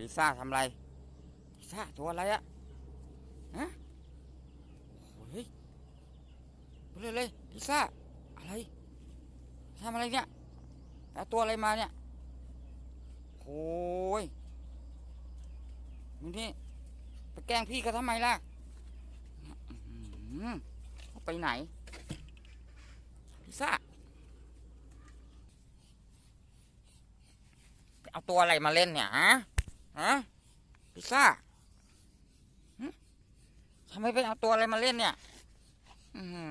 ลิซ่าทำไรลิซ่าตัวอะไรอะฮะโอ้โหเฮ้ยไปเลยเลยลิซ่าอะไรทำอะไรเนี่ยเอาตัวอะไรมาเนี่ยโอ้ยมึงนี่ไปแกล้งพี่เขาทำไมล่ะอื้อหือเอาไปไหนลิซ่าเอาตัวอะไรมาเล่นเนี่ยฮะ พิซซ่าทำไมไปเอาตัวอะไรมาเล่นเนี่ย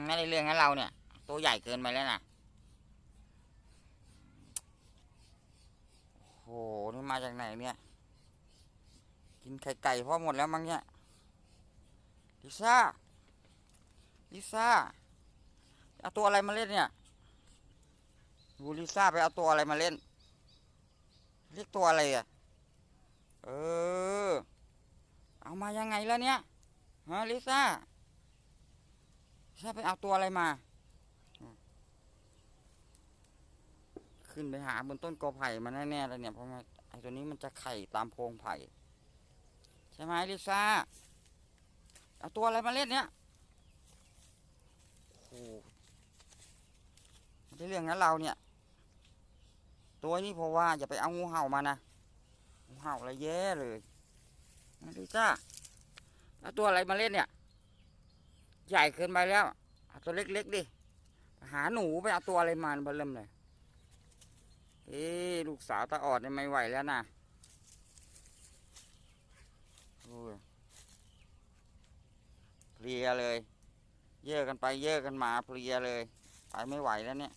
ไม่ได้เรื่องงั้เราเนี่ย ตัวใหญ่เกินไปแล้วนะโอ้โหนี่มาจากไหนเนี่ย กินไข่ไก่พอหมดแล้วมั้งเนี่ยลิซ่าลิซ่าเอาตัวอะไรมาเล่นเนี่ยดูลิซ่าไปเอาตัวอะไรมาเล่น เรียกตัวอะไรอะ เออ มายังไงแล้วเนี่ยฮะลิซ่าลิซ่าไปเอาตัวอะไรมา ขึ้นไปหาบนต้นกอไผ่มาแน่ๆแล้วเนี่ยเพราะว่าไอ้ตัวนี้มันจะไข่ตามโพรงไผ่ใช่ไหมลิซ่าเอาตัวอะไรมาเล่นเนี่ยโอ้โหไม่เรื่องนั้นเราเนี่ย ตัวนี้เพราะว่าอย่าไปเอางูเห่ามานะงูเห่าอะไรแย่เลย นะลิซ่าเอาตัวอะไรมาเล่นเนี่ย ใหญ่เกินไปแล้วเอาตัวเล็กๆดิ หาหนูไปเอาตัวอะไรมาเบอเริ่มเลย เอ๊ลูกสาวตาออดเนี่ยไม่ไหวแล้วนะโอ้ยเพลียเลย เยอะกันไปเยอะกันมาเพลียเลยไปไม่ไหวแล้วเนี่ย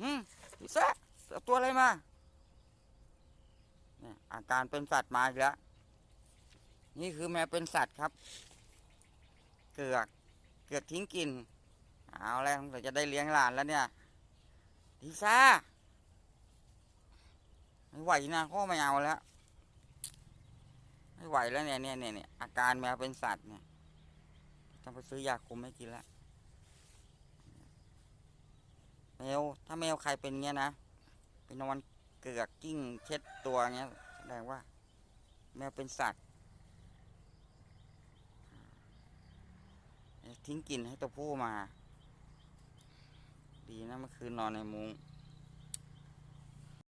อืมพิซซ่าเอาตัวอะไรมา อาการเป็นสัตว์มาอีกแล้ว นี่คือแมวเป็นสัตว์ครับ เกือก เกือกทิ้งกิน เอาแล้วเราจะได้เลี้ยงหลานแล้วเนี่ยพิซซ่าไม่ไหวนะพ่อไม่เอาแล้ว ไม่ไหวแล้วเนี่ยเนี่ยเนี่ยอาการแมวเป็นสัตว์เนี่ยต้องไปซื้อยาคุมให้กินล้วแมวถ้าแมวใครเป็นเงี้ยนะไปนอนเกือกกิ้งเช็ดตัวเงี้ย ดงว่า แมวเป็นสัตว์ ทิ้งกลิ่นให้ตัวผู้มา ดีนะเมื่อคืนนอนในมุง้ง